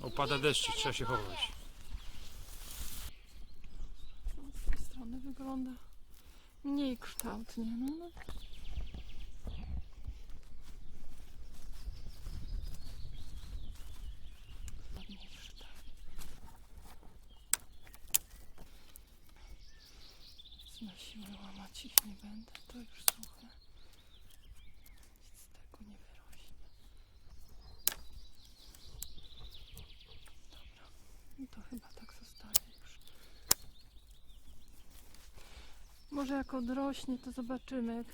Opada deszcz trzeba się chować. Z tej strony wygląda mniej kształtnie. No. Znosiły łamać ich nie będę, to już suche. Nic z tego nie wyrośnie. To chyba tak zostaje już. Może jak odrośnie, to zobaczymy.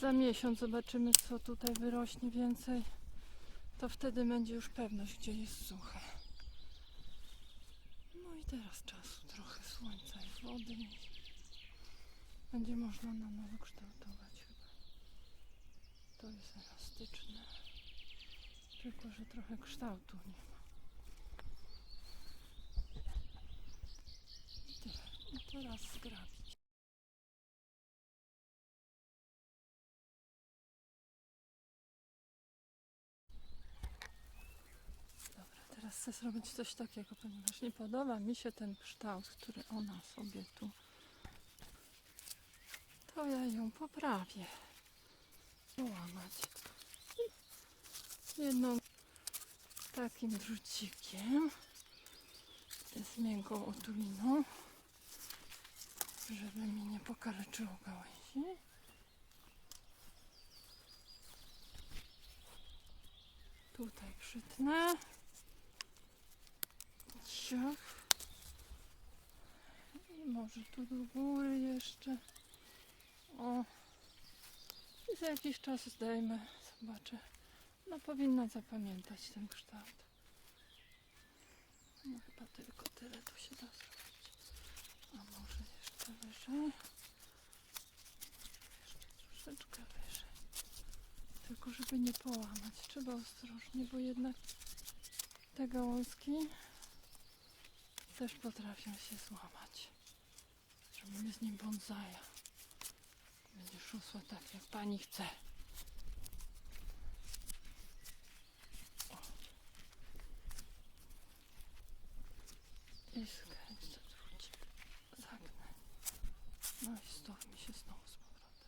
Za miesiąc zobaczymy, co tutaj wyrośnie więcej. To wtedy będzie już pewność, gdzie jest suche. No i teraz czasu trochę słońca i wody. Będzie można na nowo kształtować chyba. To jest elastyczne. Tylko, że trochę kształtu nie ma. I tyle. I teraz zgrabić. Dobra, teraz chcę zrobić coś takiego, ponieważ nie podoba mi się ten kształt, który ona sobie tu. To ja ją poprawię. Połamać. Jedną takim drucikiem z miękką otuliną żeby mi nie pokaleczyło gałęzi. Tutaj przytnę. Ciach. I może tu do góry jeszcze. O. I za jakiś czas zdejmę. Zobaczę. No powinna zapamiętać ten kształt. No chyba tylko tyle tu się da zrobić. A może wyżej? Jeszcze troszeczkę wyżej. Tylko żeby nie połamać. Trzeba ostrożnie, bo jednak te gałązki też potrafią się złamać. Zrobimy z nim bonsaja. Będzie szusła tak jak pani chce. O. I skręcę drucik. Zagnę. Stop mi się znowu z powrotem.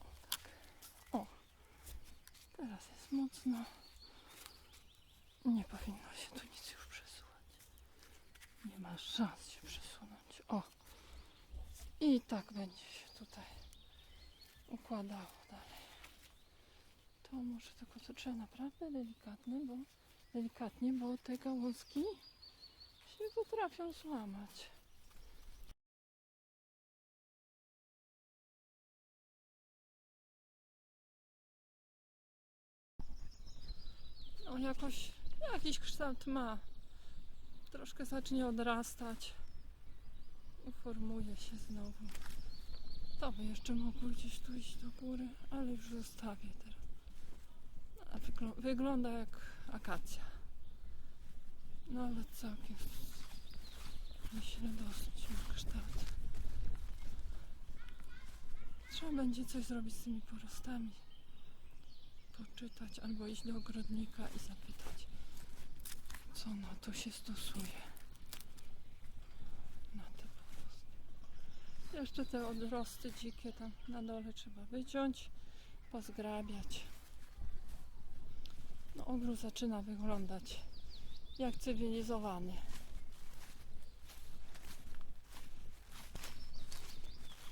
O tak. O. Teraz jest mocno. Nie powinno się tu nic już ma szans się przesunąć. O! I tak będzie się tutaj układało dalej. To może tylko to trzeba naprawdę delikatne, bo delikatnie, bo te gałązki się potrafią złamać. No jakoś Jakiś kształt ma. Troszkę zacznie odrastać. Uformuje się znowu. To by jeszcze mogło gdzieś tu iść do góry, ale już zostawię teraz. A wygl- wygląda jak akacja. No ale całkiem myślę dosyć ma kształt. Trzeba będzie coś zrobić z tymi porostami. Poczytać albo iść do ogrodnika i zapytać co na to się stosuje. Na te porosty. Jeszcze te odrosty dzikie tam na dole trzeba wyciąć, pozgrabiać. No ogród zaczyna wyglądać jak cywilizowany.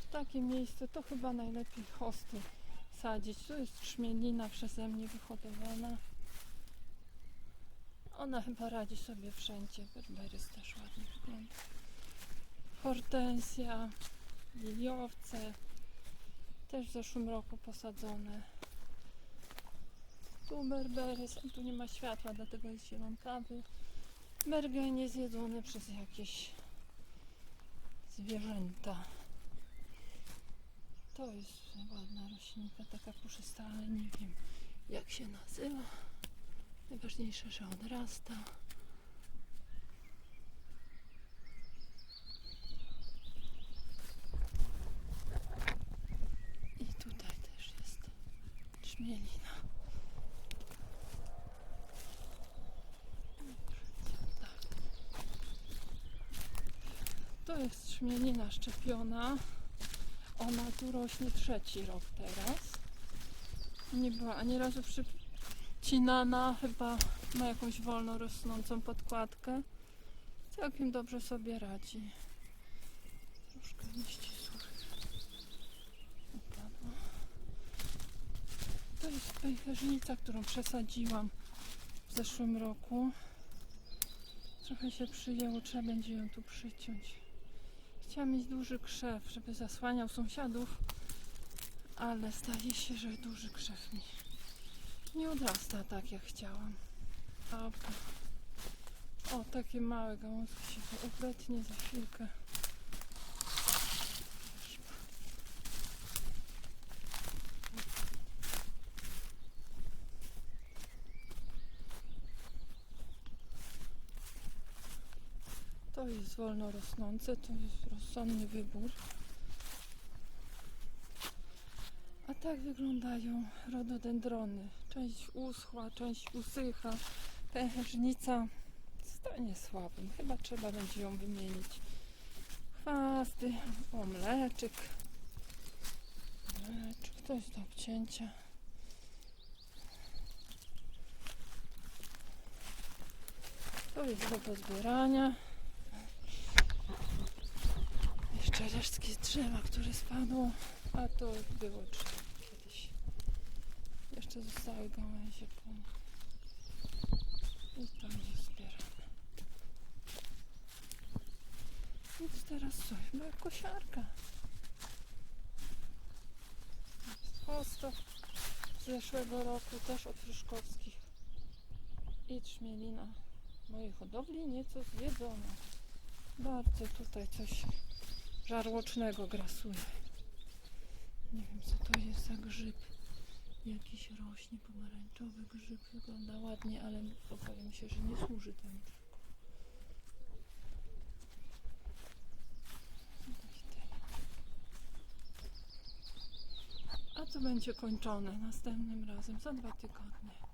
W takim miejscu to chyba najlepiej hosty sadzić. Tu jest trzmielina przeze mnie wyhodowana. Ona chyba radzi sobie wszędzie. Berberys też ładnie wygląda. Hortensja, liliowce. Też w zeszłym roku posadzone. Tu berberys, tu nie ma światła, dlatego jest zielonkawy. Mergenie zjedzone przez jakieś zwierzęta. To jest ładna roślinka, taka puszysta, ale nie wiem jak się nazywa. Najważniejsze, że on rasta. I tutaj też jest czmielina. Tak. To jest trzmielina szczepiona. Ona tu rośnie trzeci rok teraz. Nie była ani razu przycinana, chyba ma jakąś wolno rosnącą podkładkę. Całkiem dobrze sobie radzi. Troszkę nieścisłych upadła. To jest pęcherzynica, którą przesadziłam w zeszłym roku. Trochę się przyjęło, trzeba będzie ją tu przyciąć. Chciałam mieć duży krzew, żeby zasłaniał sąsiadów, ale zdaje się, że duży krzew mi nie odrasta tak jak chciałam. O, takie małe gałązki się upletnie za chwilkę. To jest wolno rosnące, to jest rozsądny wybór. A tak wyglądają rododendrony. Część uschła, część usycha. Pęcherzynica stanie słabym. Chyba trzeba będzie ją wymienić. Chwasty, o mleczyk. Mleczek, to jest do obcięcia. To jest do pozbierania. Jeszcze resztki drzewa, które spadło, a to było drzewo kiedyś. Jeszcze zostały gałęzie po i to nie zbierane. Więc teraz coś, bo jak kosiarka. Hosto z zeszłego roku, też od Pryszkowskich. I trzmielina mojej hodowli nieco zjedzona. Bardzo tutaj coś żarłocznego grasuje. Nie wiem co to jest za grzyb. Jakiś rośnie pomarańczowy grzyb. Wygląda ładnie, ale obawiam się, że nie służy temu. A to będzie kończone następnym razem za dwa tygodnie.